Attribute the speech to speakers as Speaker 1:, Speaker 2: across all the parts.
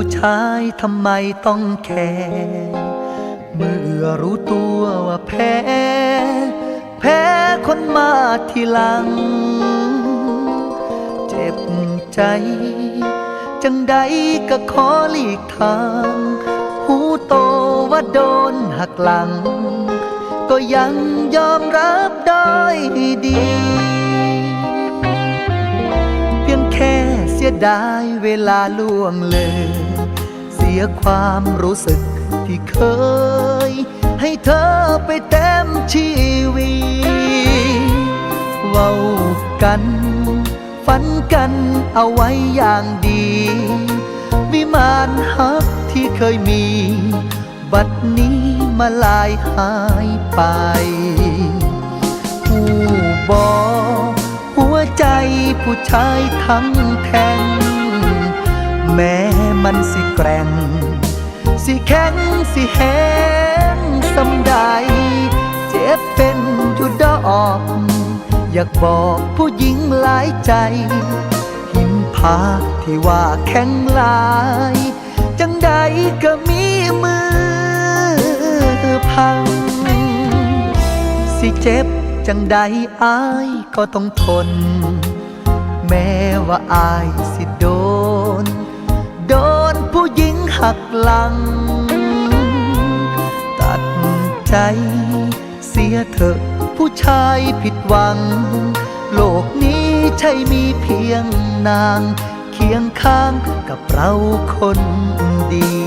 Speaker 1: ผู้ชายทำไมต้องแคร์เมื่อรู้ตัวว่าแพ้ แพ้คนมาทีหลัง เจ็บใจ จังใดก็ขอหลีกทาง หูโตว่าโดนหักหลัง ก็ยังยอมรับได้ดีเพียงแค่เสียดายเวลาล่วงเลย สียความรู้สึกที่เคย ให้เธอไปเต็มชีวิตเว้ากัน ฝันกันเอาไว้อย่างดีวิมานฮักที่เคยมี บัดนี้มาลายหายไปผู้บอกหัวใจผู้ชายทั้งแทงแมันสิแกร่ง สิแข็งสิแหงสำใด เจ็บเป็นอยู่ดอก อยากบอกผู้หญิงหลายใจ หิมพาที่ว่าแข็งลาย จังใดก็มีมือพัง สิเจ็บจังใดอายก็ต้องทน แม้ว่าอายสิโดน โดนผู้หญิงหักหลัง ตัดใจเสียเถอะผู้ชายผิดหวัง โลกนี้ใช่มีเพียงนาง เคียงข้างกับเราคนเดี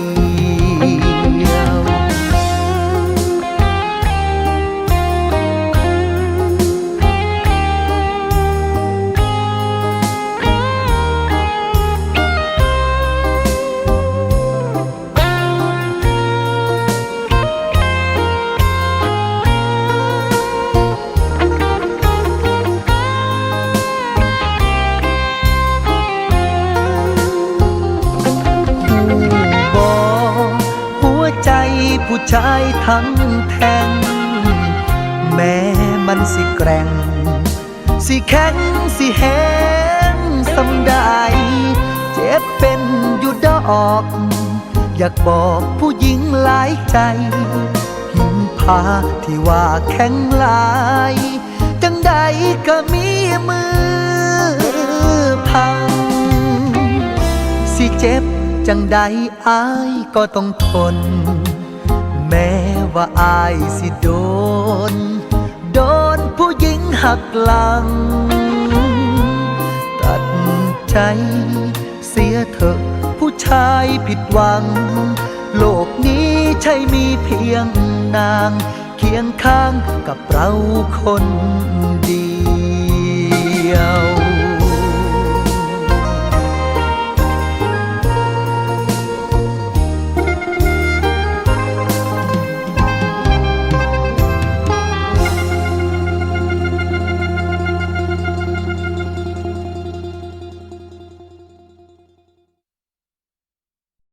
Speaker 1: ผู้ชายทั้งแทง แม้มันสิแกร่ง สิแข็งสิแหงสำได้เจ็บเป็นอยู่ดอก อยากบอกผู้หญิงหลายใจ หิมพาที่ว่าแข็งหลาย จังใดก็มีมือพัง สิเจ็บจังใดอายก็ต้องทน แม้ว่าอายสิโดน โดนผู้หญิงหักหลัง ตัดใจเสียเถอะผู้ชายผิดหวัง โลกนี้ใช่มีเพียงนาง เคียงข้างกับเราคนเดียว